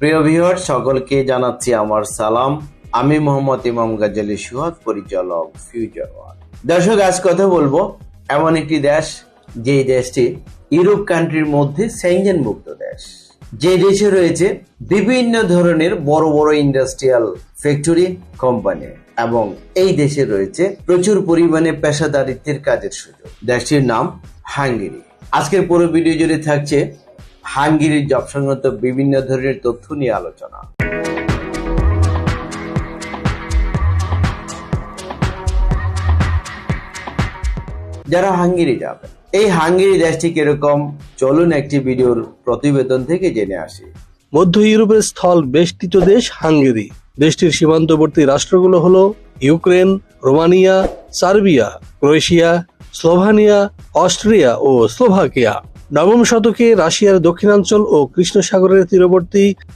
প্রিয় ভিউয়ার সকলকে জানাচ্ছি আমার সালাম। আমি মোহাম্মদ ইমাম গাজ্জালি সুহাদ পরিচালক ফিউচার ওয়ান দর্শক, আজ কথা বলব এমন একটি দেশ যে দেশটি ইউরোপ কান্ট্রির মধ্যে সেঞ্জেন মুক্ত দেশ। যে দেশে রয়েছে বিভিন্ন ধরনের বড় বড় ইন্ডাস্ট্রিয়াল ফ্যাক্টরি কোম্পানি এবং এই দেশে রয়েছে প্রচুর পরিমাণে পেশাদারিত্বের কাজের সুযোগ। দেশটির নাম হাঙ্গেরি। আজকের পুরো ভিডিও জুড়ে থাকছে হাঙ্গেরির জব সংক্রান্ত বিভিন্ন ধরনের তথ্য নিয়ে আলোচনা। যারা হাঙ্গেরি যাবে, এই হাঙ্গেরি দেশটি কীরকম চলুন একটি ভিডিওর প্রতিবেদন থেকে জেনে আসি। মধ্য ইউরোপের স্থল বেষ্টিত দেশ হাঙ্গেরি। দেশটির সীমান্তবর্তী রাষ্ট্রগুলো হলো Ukraine, Romania, Serbia, Croatia, Slovenia, Austria ও স্লোভাকিয়া। নবম শতকে রাশিয়ার দক্ষিণাঞ্চল ও কৃষ্ণ সাগরের তীরবর্তী